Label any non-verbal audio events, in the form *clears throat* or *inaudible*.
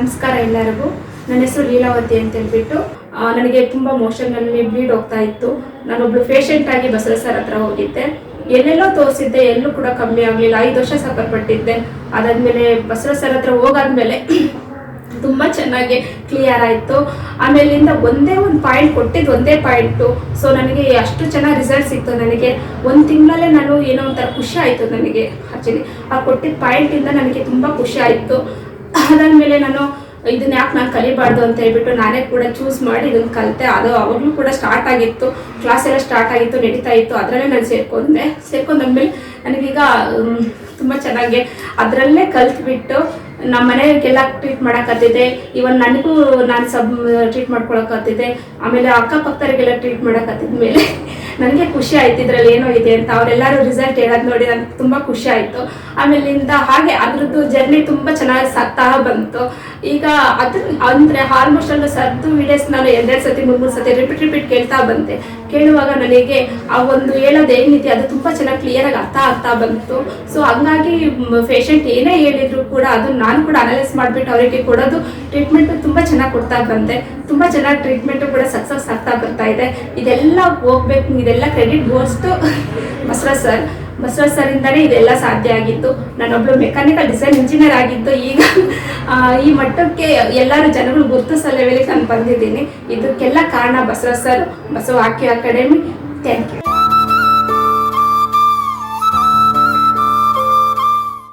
ನಮಸ್ಕಾರ ಎಲ್ಲರಿಗೂ. ನನ್ನ ಹೆಸರು ಲೀಲಾವತಿ ಅಂತ ಹೇಳ್ಬಿಟ್ಟು ನನಗೆ ತುಂಬ ಮೋಷನ್ನಲ್ಲಿ ಬ್ಲೀಡ್ ಹೋಗ್ತಾ ಇತ್ತು. ನಾನೊಬ್ಳು ಪೇಷಂಟ್ ಆಗಿ ಬಸವ ಸರ್ ಹತ್ರ ಹೋಗಿದ್ದೆ. ಎಲ್ಲೆಲ್ಲೋ ತೋರಿಸಿದ್ದೆ, ಎಲ್ಲೂ ಕೂಡ ಕಮ್ಮಿ ಆಗಲಿಲ್ಲ. ಐದು ವರ್ಷ ಸಫರ್ ಪಟ್ಟಿದ್ದೆ ಅದಾದ್ಮೇಲೆ ಬಸವ ಸರ್ ಹತ್ರ ಹೋಗಾದ್ಮೇಲೆ *clears throat* ತುಂಬ ಚೆನ್ನಾಗಿ ಕ್ಲಿಯರ್ ಆಯಿತು. ಆಮೇಲಿಂದ ಒಂದೇ ಒಂದು ಪಾಯಿಂಟ್ ಕೊಟ್ಟಿದ್ದು ಒಂದೇ ಪಾಯಿಂಟು ಸೊ ನನಗೆ ಅಷ್ಟು ಚೆನ್ನಾಗಿ ರಿಸಲ್ಟ್ ಸಿಕ್ತು ನನಗೆ. ಒಂದು ತಿಂಗಳಲ್ಲೇ ನಾನು ಏನೋ ಒಂಥರ ಖುಷಿ ಆಯಿತು ನನಗೆ ಆ್ಯಕ್ಚುಲಿ ಆ ಕೊಟ್ಟಿದ್ದ ಪಾಯಿಂಟಿಂದ ನನಗೆ ತುಂಬ ಖುಷಿ ಆಯಿತು. ಅದಾದಮೇಲೆ ನಾನು ಇದನ್ನ ಯಾಕೆ ನಾನು ಕಲಿಬಾರ್ದು ಅಂತ ಹೇಳ್ಬಿಟ್ಟು ನಾನೇ ಕೂಡ ಚೂಸ್ ಮಾಡಿ ಇದನ್ನ ಕಲಿತೆ. ಅದು ಅವಾಗಲೂ ಕೂಡ ಸ್ಟಾರ್ಟ್ ಆಗಿತ್ತು. ಕ್ಲಾಸ್ ಎಲ್ಲ ಸ್ಟಾರ್ಟ್ ಆಗಿತ್ತು, ನಡೀತಾ ಇತ್ತು. ಅದರಲ್ಲೇ ನಾನು ಸೇರ್ಕೊಂಡೆ. ಸೇರ್ಕೊಂಡಾದ್ಮೇಲೆ ನನಗೀಗ ತುಂಬ ಚೆನ್ನಾಗಿ ಅದರಲ್ಲೇ ಕಲ್ತ್ಬಿಟ್ಟು ನಮ್ಮ ಮನೆಗೆಲ್ಲ ಟ್ರೀಟ್ ಮಾಡೋಕತ್ತಿದ್ದೆ. ಇವನ್ ನನಗೂ ನಾನು ಸಬ್ ಟ್ರೀಟ್ ಮಾಡ್ಕೊಳಕತ್ತಿದ್ದೆ. ಆಮೇಲೆ ಅಕ್ಕಪಕ್ಕರಿಗೆಲ್ಲ ಟ್ರೀಟ್ ಮಾಡೋಕತ್ತಿದ್ಮೇಲೆ ನನಗೆ ಖುಷಿ ಆಯ್ತು ಇದ್ರಲ್ಲಿ ಏನೋ ಇದೆ ಅಂತ ಅವರೆಲ್ಲರೂ ರಿಸಲ್ಟ್ ಹೇಳೋದು ನೋಡಿ ನನಗೆ ತುಂಬ ಖುಷಿ ಆಯಿತು. ಆಮೇಲಿಂದ ಹಾಗೆ ಅದ್ರದ್ದು ಜರ್ನಿ ತುಂಬ ಚೆನ್ನಾಗಿ ಸತ್ತಾ ಬಂತು. ಈಗ ಅದ್ರ ಅಂದರೆ ಆಲ್ಮೋಸ್ಟ್ ಅಲ್ಲ ಸರ್ದು ವಿಡಿಯೋಸ್ ನಾನು ಎರಡೆರಡು ಸತಿ ಮೂರು ಮೂರು ಸತಿ ರಿಪೀಟ್ ರಿಪೀಟ್ ಕೇಳ್ತಾ ಬಂತೆ ಕೇಳುವಾಗ ನನಗೆ ಆ ಒಂದು ಹೇಳೋದು ಏನಿದೆ ಅದು ತುಂಬ ಚೆನ್ನಾಗಿ ಕ್ಲಿಯರಾಗಿ ಅರ್ಥ ಆಗ್ತಾ ಬಂತು. ಸೊ ಹಂಗಾಗಿ ಪೇಷಂಟ್ ಏನೇ ಹೇಳಿದ್ರು ಕೂಡ ಅದು ನಾನು ಕೂಡ ಅನಲೈಸ್ ಮಾಡಿಬಿಟ್ಟು ಅವರಿಗೆ ಕೊಡೋದು ಟ್ರೀಟ್ಮೆಂಟ್ ತುಂಬ ಚೆನ್ನಾಗಿ ಕೊಡ್ತಾ ಬಂದೆ. ತುಂಬ ಚೆನ್ನಾಗಿ ಟ್ರೀಟ್ಮೆಂಟು ಕೂಡ ಸಕ್ಸಸ್ ಆಗ್ತಾ ಬರ್ತಾ ಇದೆ. ಇದೆಲ್ಲ ಹೋಗ್ಬೇಕು, ಇದೆಲ್ಲ credit goes to Basava sir Basavaraj ಸರಿಂದನೇ ಇದೆಲ್ಲ ಸಾಧ್ಯ ಆಗಿತ್ತು. ನಾನೊಬ್ಳು ಮೆಕ್ಯಾನಿಕಲ್ ಡಿಸೈನ್ ಇಂಜಿನಿಯರ್ ಆಗಿತ್ತು. ಈಗ ಈ ಮಟ್ಟಕ್ಕೆ ಎಲ್ಲರೂ ಜನಗಳು ಗುರುತಿಸೋ ಲೆವೆಲಿಗೆ ನಾನು ಬಂದಿದ್ದೀನಿ. ಇದಕ್ಕೆಲ್ಲ ಕಾರಣ ಬಸವ ಸರ್. ಬಸವ ಆಕ್ಯು ಅಕಾಡೆಮಿ. Thank you